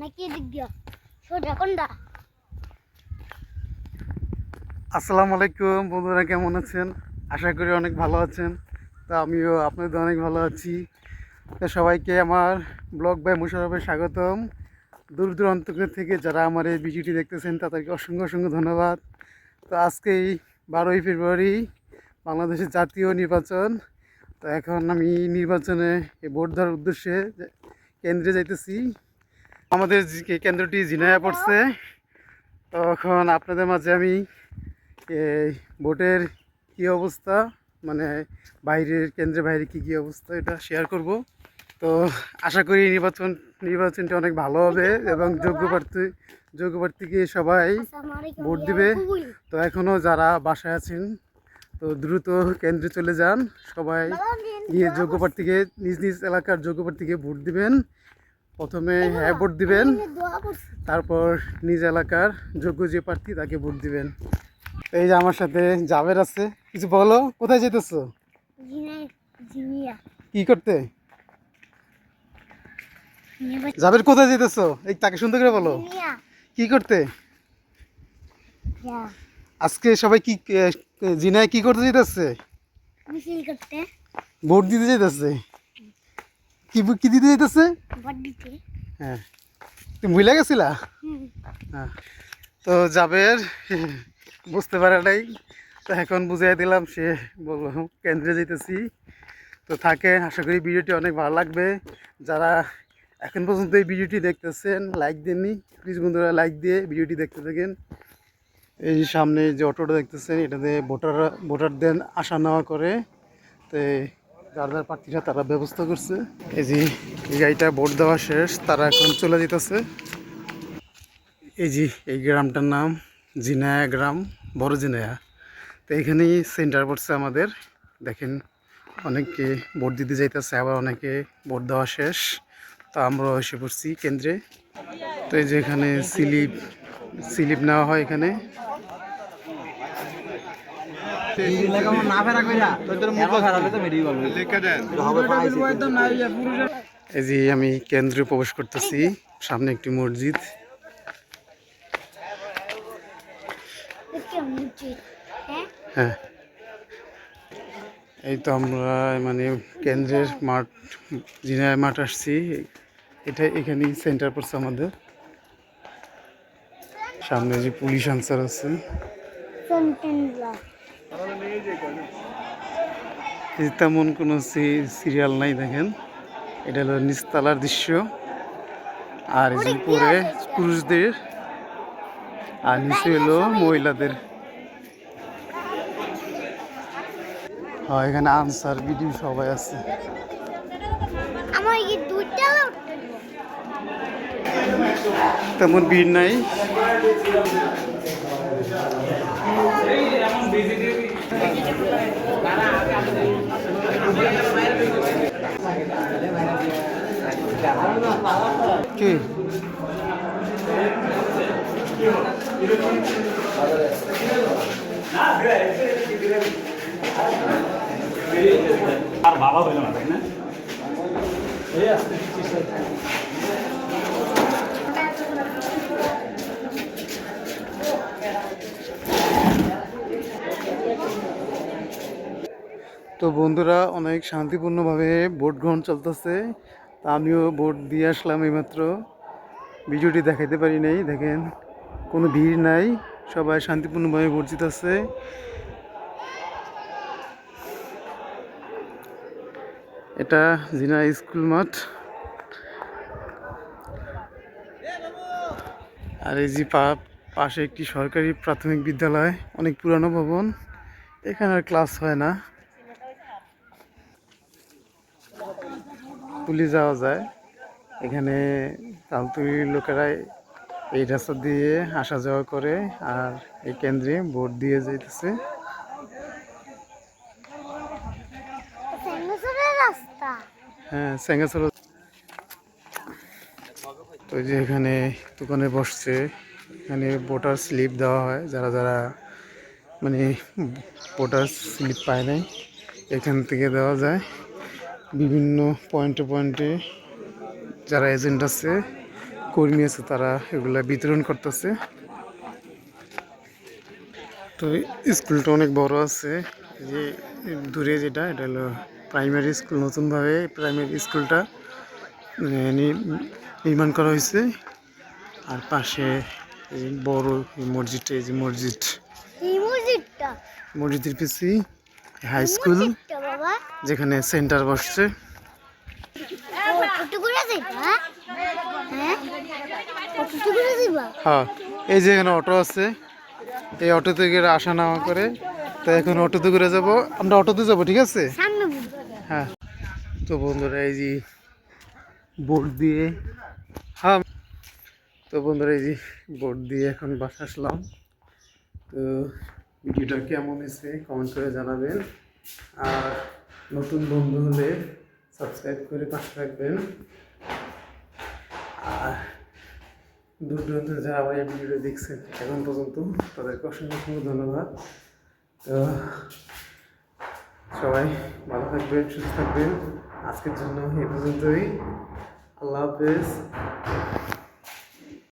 নাকি এদিক দিয়া? সোজা কোনটা? আসসালামু আলাইকুম, বন্ধুরা কেমন আছেন? আশা করি অনেক ভালো আছেন। তা আমিও আপনাদের অনেক ভালো আছি। তো সবাইকে আমার ব্লগ বাই মুশারফে স্বাগতম। দূর দূরান্ত থেকে যারা আমার এই ভিডিওটি দেখতেছেন, তাদেরকে অসংখ্য অসংখ্য ধন্যবাদ। তো আজকেই বারোই ফেব্রুয়ারি, বাংলাদেশের জাতীয় নির্বাচন। তো এখন আমি নির্বাচনে ভোট দেওয়ার উদ্দেশ্যে কেন্দ্রে যাইতেছি। আমাদের কেন্দ্রটি ঝিনাইয়া পড়ছে তো এখন আপনাদের মাঝে আমি এই ভোটের কী অবস্থা মানে বাইরের কেন্দ্রের বাইরে কী কী অবস্থা এটা শেয়ার করব। তো আশা করি নির্বাচন নির্বাচনটা অনেক ভালো হবে এবং যোগ্য প্রার্থী যোগ্য প্রার্থীকে সবাই ভোট দিবে। তো এখনও যারা বাসায় আছেন তো দ্রুত কেন্দ্রে চলে যান। সবাই গিয়ে যোগ্য প্রার্থীকে নিজ নিজ এলাকার যোগ্য প্রার্থীকে ভোট দিবেন। প্রথমে হ্যাঁ ভোট দিবেন। তারপর নিজ এলাকার যোগ্য যে প্রার্থী তাকে ভোট দিবেন। এই যে আমার সাথে জাবের আছে। কিছু বলো কোথায় যেতেছো কি করতে? জাবের কোথায় যেতেছো এই তাকে সুন্দর করে বলো। কি করতে? আজকে সবাই কি জিনায় কি করতে যেতেছে ভোট দিতে যেতেছে কি কি দিতে যেতেছে হ্যাঁ। তুমি ভুলে গেছিলা? হ্যাঁ তো জাবের বুঝতে পারে নাই। তো এখন বুঝিয়ে দিলাম সে বলল কেন্দ্রে যেতেছি তো থাকেন আশা করি ভিডিওটি অনেক ভালো লাগবে। যারা এখন পর্যন্ত এই ভিডিওটি দেখতেছেন লাইক দেননি প্লিজ বন্ধুরা লাইক দিয়ে ভিডিওটি দেখতে থাকেন। এই সামনে যে অটোটা দেখতেছেন এটাতে ভোটার ভোটারদের আসা নেওয়া করে। তো যার যার তারা ব্যবস্থা করছে। এই যে এই গাড়িটা ভোট দেওয়া শেষ, তারা এখন চলে যেতেছে। এই যে এই গ্রামটার নাম জিনায়া গ্রাম, বড় জিনায়া। তো এখানেই সেন্টার পড়ছে আমাদের। দেখেন, অনেকে ভোট দিতে যাইতেছে, আবার অনেকে ভোট দেওয়া শেষ। তো আমরা এসে পড়ছি কেন্দ্রে। তো এই যে এখানে স্লিপ স্লিপ নেওয়া হয় এখানে না ফেরা কইরা তোর মুখ খারাপ হলে তো মেডিকেল বলবি হবে পাইছে এই যে আমি কেন্দ্রে প্রবেশ করতেছি সামনে একটি মসজিদ। হ্যাঁ? হ্যাঁ। এই তো আমরা মানে কেন্দ্রের মাঠ জিনায় মাঠ আসছি। এটা এখানেই সেন্টার পড়ছে আমাদের। সামনে যে পুলিশ আনসার আছে। তেমন কোনো সিরিয়াল নাই দেখেন। এটা হলো নিচতলার দৃশ্য। আর এই উপরে পুরুষদের আর নিচে হলো মহিলাদের। হ্যাঁ এখানে আনসার বিডিও সবাই আছে। আমার এই দুইটা উঠতে তেমন ভিড় নাই। কি? আর বাবা হইল না তাই না? তো বন্ধুরা, অনেক শান্তিপূর্ণভাবে ভোট গ্রহণ চলতেছে। তা আমিও ভোট দিয়ে আসলাম এইমাত্র। ভিডিওটি দেখাইতে পারি নাই, দেখেন, কোনো ভিড় নাই, সবাই শান্তিপূর্ণভাবে ভোট দিতেছে এটা জিনা স্কুল মাঠ। আর এই যে পাশে একটি সরকারি প্রাথমিক বিদ্যালয়, অনেক পুরানো ভবন। এখানে আর ক্লাস হয় না। পুলিশ যাওয়া যায়। এখানে তালতুলির লোকেরা এই রাস্তা দিয়ে আসা যাওয়া করে আর এই কেন্দ্রে ভোট দিয়ে যাইতেছে। হ্যাঁ স্যাঙ্গাসোর তো যে এখানে দোকানে বসছে। এখানে ভোটার স্লিপ দেওয়া হয়। যারা যারা মানে ভোটার স্লিপ পায় নাই এখান থেকে দেওয়া যায়। বিভিন্ন পয়েন্টে পয়েন্টে যারা এজেন্ট আছে কর্মী আছে তারা এগুলা বিতরণ করতেছে। তো স্কুলটা অনেক বড় আছে। যে দূরে যেটা এটা হলো প্রাইমারি স্কুল নতুনভাবে প্রাইমারি স্কুলটা নি- নির্মাণ করা হয়েছে। আর পাশে বড় মসজিদটা এই যে মসজিদ। মসজিদটা? মসজিদের পিছিয়ে হাই স্কুল যেখানে সেন্টার বসছে। হ্যাঁ এই যে এখানে অটো আছে, এই অটোতে করে আসা নেওয়া করে, তো এখন অটোতে করে যাব। আমরা অটোতে যাব, ঠিক আছে? হ্যাঁ। তো বন্ধুরা, এই যে বোর্ড দিয়ে হ্যাঁ তো বন্ধুরা, এই যে বোর্ড দিয়ে এখন বাসা আসলাম। তো ভিডিওটা কেমন হয়েছে কমেন্ট করে জানাবেন। আর নতুন বন্ধু হলে সাবস্ক্রাইব করে পাশে থাকবেন। আর দূর দূরান্ত যারা আমার ভিডিওটা দেখছেন, এখন পর্যন্ত তাদেরকে অসংখ্য অসংখ্য ধন্যবাদ। তো সবাই ভালো থাকবেন, সুস্থ থাকবেন। আজকের জন্য এই পর্যন্তই। আল্লাহ হাফেজ।